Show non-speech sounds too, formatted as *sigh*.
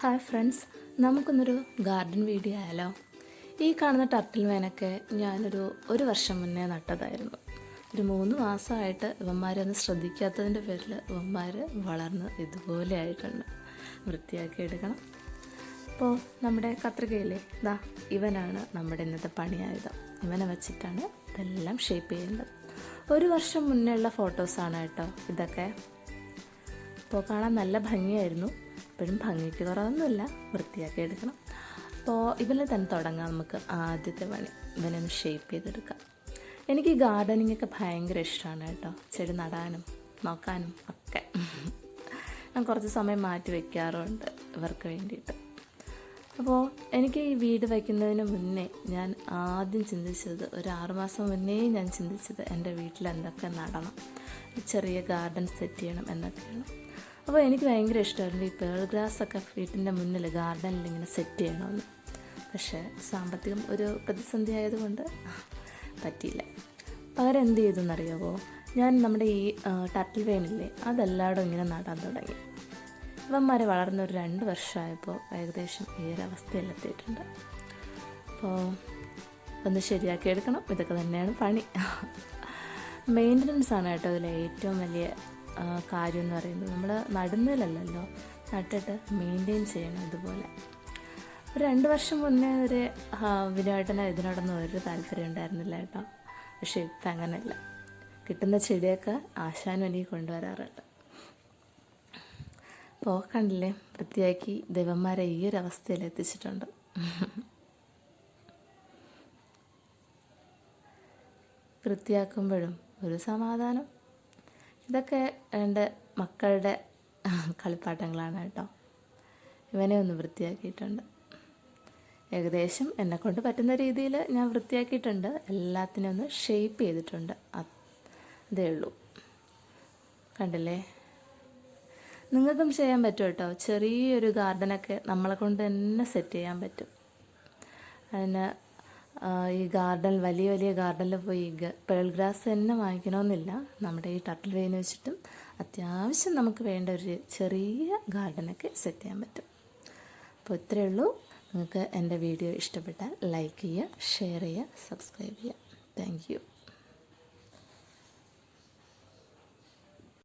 Hi friends നമുക്കൊന്നൊരു garden video ആയാലോ? ഈ കാണുന്ന ടർട്ടിൽ വേനൊക്കെ ഞാനൊരു ഒരു വർഷം മുന്നേ നട്ടതായിരുന്നു. ഒരു മൂന്ന് മാസമായിട്ട് ഇവന്മാരെ ഒന്ന് ശ്രദ്ധിക്കാത്തതിന്റെ പേരിൽ ഇവന്മാർ വളർന്ന് ഇതുപോലെ ആയിട്ടുണ്ട്. വൃത്തിയാക്കി എടുക്കണം. അപ്പോൾ നമ്മുടെ കത്രികയിലെ ദാ ഇവനാണ് നമ്മുടെ ഇന്നത്തെ പണിയായുധം. ഇവനെ വെച്ചിട്ടാണ് ഇതെല്ലാം ഷേപ്പ് ചെയ്യേണ്ടത് ഒരു വർഷം മുന്നേ ഉള്ള ഫോട്ടോസാണ് കേട്ടോ ഇതൊക്കെ. അപ്പോൾ കാണാൻ നല്ല ഭംഗിയായിരുന്നു. ഇപ്പോഴും ഭംഗിക്ക് കുറവൊന്നുമില്ല വൃത്തിയാക്കി എടുക്കണം. അപ്പോൾ ഇവനെ തന്നെ തുടങ്ങാം നമുക്ക് ആദ്യത്തെ പണി. ഇവനൊന്ന് ഷേപ്പ് ചെയ്തെടുക്കാം. എനിക്ക് ഈ ഗാർഡനിങ് ഒക്കെ ഭയങ്കര ഇഷ്ടമാണ് കേട്ടോ. ചെടി നടാനും നോക്കാനും ഒക്കെ. ഞാൻ കുറച്ച് സമയം മാറ്റി വയ്ക്കാറുണ്ട് ഇവർക്ക് വേണ്ടിയിട്ട്. അപ്പോൾ എനിക്ക് ഈ വീട് വയ്ക്കുന്നതിന് മുന്നേ ഞാൻ ആദ്യം ചിന്തിച്ചത് ഒരു ആറുമാസം മുന്നേ ഞാൻ ചിന്തിച്ചത് എന്റെ വീട്ടിൽ എന്തൊക്കെ നടണം ചെറിയ ഗാർഡൻ സെറ്റ് ചെയ്യണം എന്നൊക്കെയാണ്. അപ്പോൾ എനിക്ക് ഭയങ്കര ഇഷ്ടമായിരുന്നു ഈ പേൾ ഗ്ലാസ്സൊക്കെ വീട്ടിന്റെ മുന്നിൽ ഗാർഡനിൽ ഇങ്ങനെ സെറ്റ് ചെയ്യണമെന്ന്. പക്ഷേ സാമ്പത്തികം ഒരു പ്രതിസന്ധി ആയതുകൊണ്ട് പറ്റിയില്ല. പകരം എന്ത് ചെയ്തു എന്നറിയാവോ ഞാൻ നമ്മുടെ ഈ ടട്ടിൽ വെയിനില്ലേ അതെല്ലായിടും ഇങ്ങനെ നടാൻ തുടങ്ങി. ഇവന്മാരെ വളർന്ന ഒരു രണ്ട് വർഷമായപ്പോൾ ഏകദേശം ഈ ഒരു അവസ്ഥയിലെത്തിയിട്ടുണ്ട് അപ്പോൾ ഒന്ന് ശരിയാക്കി എടുക്കണം. ഇതൊക്കെ തന്നെയാണ് പണി. *laughs* മെയിന്റനൻസ് ആണ് കേട്ടോ അതിലെ ഏറ്റവും വലിയ കാര്യം എന്ന് പറയുന്നത് നമ്മൾ നടുന്നതിലല്ലല്ലോ. നട്ടിട്ട് മെയിന്റെയിൻ ചെയ്യണം അതുപോലെ ഒരു രണ്ട് വർഷം മുന്നേ ഒരു വിനോദന ഇതിനോടൊന്നും ഒരു താല്പര്യം ഉണ്ടായിരുന്നില്ല കേട്ടോ. പക്ഷേ ഇപ്പം അങ്ങനെയല്ല. കിട്ടുന്ന ചെടിയൊക്കെ ആശാനും എനിക്ക് കൊണ്ടുവരാറുണ്ട്. അപ്പോൾ കണ്ടില്ലേ വൃത്തിയാക്കി ദൈവന്മാരെ ഈ ഒരു അവസ്ഥയിൽ എത്തിച്ചിട്ടുണ്ട്. വൃത്തിയാക്കുമ്പോഴും ഒരു സമാധാനം. ഇതൊക്കെ എന്റെ മക്കളുടെ കളിപ്പാട്ടങ്ങളാണ് കേട്ടോ. ഇവനെ ഒന്ന് വൃത്തിയാക്കിയിട്ടുണ്ട്. ഏകദേശം എന്നെ കൊണ്ട് പറ്റുന്ന രീതിയിൽ ഞാൻ വൃത്തിയാക്കിയിട്ടുണ്ട്. എല്ലാത്തിനും ഒന്ന് ഷേപ്പ് ചെയ്തിട്ടുണ്ട്. അത്- ഉള്ളൂ. കണ്ടില്ലേ? നിങ്ങൾക്കും ചെയ്യാൻ പറ്റും കേട്ടോ. ചെറിയൊരു ഗാർഡനൊക്കെ നമ്മളെ കൊണ്ട് തന്നെ സെറ്റ് ചെയ്യാൻ പറ്റും. അതിന് ഈ ഗാർഡൻ വലിയ വലിയ ഗാർഡനിൽ പോയി പേൾ ഗ്രാസ് തന്നെ വാങ്ങിക്കണമെന്നില്ല നമ്മുടെ ഈ ടട്ടൽ വെയിൽ വെച്ചിട്ടും അത്യാവശ്യം നമുക്ക് വേണ്ട ഒരു ചെറിയ ഗാർഡനൊക്കെ സെറ്റ് ചെയ്യാൻ പറ്റും. അപ്പോൾ ഇത്രയേ ഉള്ളൂ. നിങ്ങൾക്ക് എന്റെ വീഡിയോ ഇഷ്ടപ്പെട്ടാൽ ലൈക്ക് ചെയ്യുക ഷെയർ ചെയ്യുക സബ്സ്ക്രൈബ് ചെയ്യുക. താങ്ക്